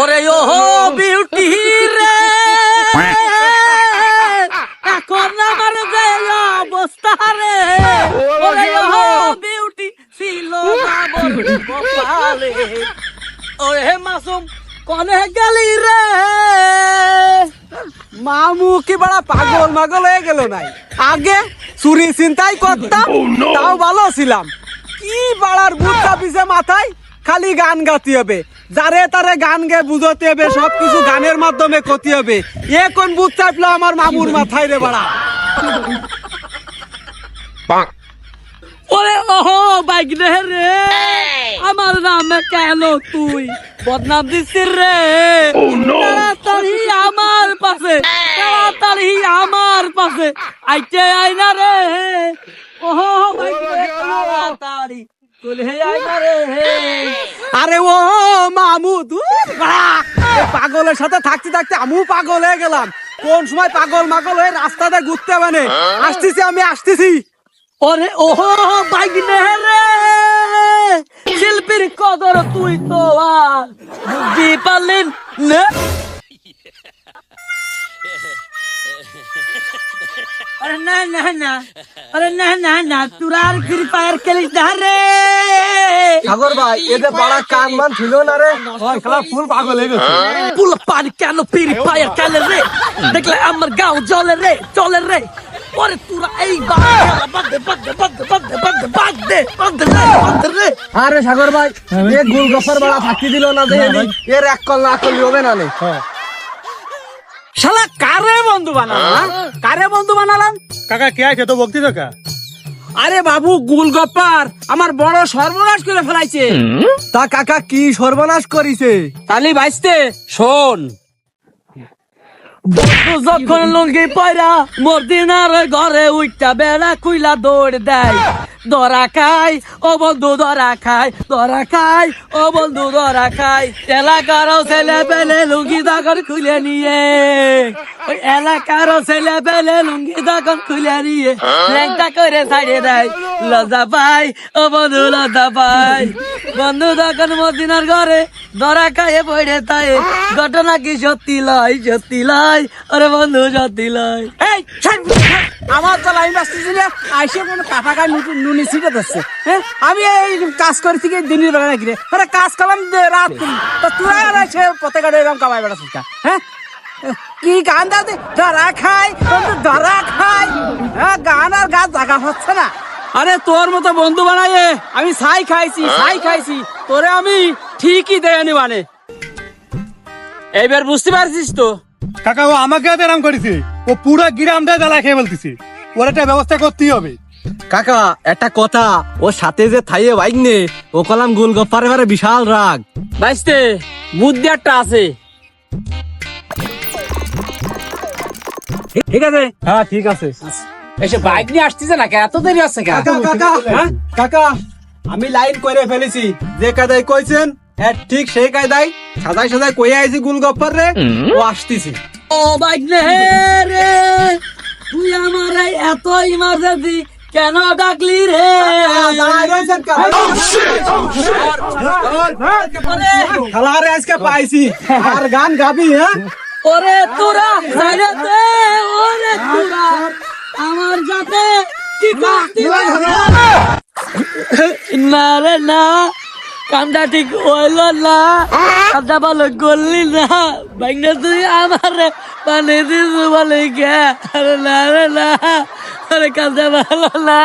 ওরে ও বিউটি রে এখন আমার যে অবস্থা রে। ওরে ও বিউটি ছিল কপালে। ওরে মাসুম কনে গেলি রে? মামু কি বড় পাগল মাগল হয়ে গেল নাই? আগে চুরি চিন্তাই করতাম তাও ভালো ছিলাম। কি বাড়ার বুদ্ধা পিছে মাথায় খালি গান গাতে হবে। যারে তারে গান গে বুঝতে হবে সবকিছু গানের মাধ্যমে ক্ষতি হবে। এ কোন বুধ চাপলো আমার মামুর মাথায় রে বাড়া? ওরে ওহো বাইক রে। রে আমার নামে কেন তুই বদনাম দিছিস রে? তাড়াতাড়ি আমার পাশে তাড়াতাড়ি আমার পাশে। আইতে আইনা রে। ওহো বাইক রে তাড়াতাড়ি চলে আইনা রে। আরে ও মামু পাগলের সাথে থাকতে থাকতে আমিও পাগল হয়ে গেলাম। কোন সময় পাগল মাগল হয়ে রাস্তাতে ঘুরতে মানে আসতেছি আমি, আসতেছি। ওরে, ওহো, বাইক রে। শিল্পীর কদর তুই তো আর পারলেন না। না না না। আরে না না না। ফ্রি ফায়ার খেলিস না রে। সাগর ভাই এদের পাড়া কান মান ছিল না রে? খেলা ফুল পাগল হয়ে গেছে। পুল পানি কেন ফ্রি ফায়ার খেলে রে? দেখলে আমার গাঁও জলে রে চলে রে। ওরে তোরা এই বাদ দে বাদ দে বাদ দে বাদ দে বাদ দে বাদ দে বাদ দে রে বাদ দে রে। আরে সাগর ভাই এ গোল গফার বাড়া থাকতে দিল না দেখে এর এক কল না করলি হবে না নে। শালা কারে বন্ধু বানালাম হ্যাঁ? কারে বন্ধু বানালাম? কাকা কে আছে? তো বক্তি কা। আরে বাবু গুলগপ্পার আমার বড় সর্বনাশ করে ফেলাইছে। তা কাকা কি সর্বনাশ করিছে? তালি বাইসতে শোন। বন্ধু যখন লুঙ্গি পয়রা মোর দিনার ঘরে উইটা বেড়া কুইলা দৌড় দেয়। ধরা খাই ও বন্ধু ধরা খাই ধরা খাই ও বন্ধু ধরা খাই। এলাকার ছেলে পেলে লুঙ্গি তখন খুলে নিয়ে। ওই এলাকার ছেলে পেলে লুঙ্গি তখন খুলে নিয়ে। ল্যাংটা করে ছাড়িয়ে দেয়। লজ্জা পাই ও বন্ধু লজ্জা পাই। বন্ধু তখন মদিনার ঘরে ধরা খাইয়ে পড়ে তাই ঘটনা কি সত্যি লয় সত্যি লয়? আরে বন্ধু সত্যি লয় এই। আমার তো লাইন আসতেছি না। আইসে কোন গায়ে নতুন নুনি ছিটে দিচ্ছে হ্যাঁ? আমি এই কাজ করি থেকে দিনের বেলা নাকি রে? আরে কাজ করলাম রাত তা তুই আর এসে পথে কাটে এরকম কামাই বেড়াচ্ছিস হ্যাঁ? কি গান দাও ধরা খাই ধরা খাই। হ্যাঁ গান আর গাছ জাগা হচ্ছে না। আরে তোর মতো বন্ধু বানাইয়ে আমি ছাই খাইছি ছাই খাইছি। তোরে আমি ঠিকই দেয়নি মানে। এইবার বুঝতে পারছিস তো? কাকা ও আমাকে এত এরম করেছে। ও পুরো গ্রাম দিয়ে জ্বালা খেয়ে বলতেছে ওর একটা ব্যবস্থা করতেই হবে। কাকা একটা কথা ওর সাথে যে থাইয়ে বাইক নে ও কলাম গোলগপ্পার এবারে বিশাল রাগ। বাইসতে বুদ্ধি একটা আছে। ঠিক আছে? হ্যাঁ ঠিক আছে। এসে বাইক নিয়ে আসতেছে না এত দেরি আছে কাকা কাকা হ্যাঁ? কাকা আমি লাইন করে ফেলেছি। যে কায়দায় কইছেন হ্যাঁ ঠিক সেই কায়দায় সাজাই সাজাই কইয়া আইছি গোলগপ্পার রে ও আসতেছি। ও বাইক নে রে। তুই আমার এই এত ইমার্জেন্সি কেন ডাকলি রে? খেলারে আজকে পাইছি। আর গান গাবি হ্যাঁ? ওরে তোরা সাইডে দে ওরে তোরা। আমার যাতে কি করতি না রে না। কামটা ঠিক হইল না। কামটা ভালো করলি না। বাইকটা তুই আমার মানে দিস বলে গে। আরে না রে না। আরে কামটা ভালো না।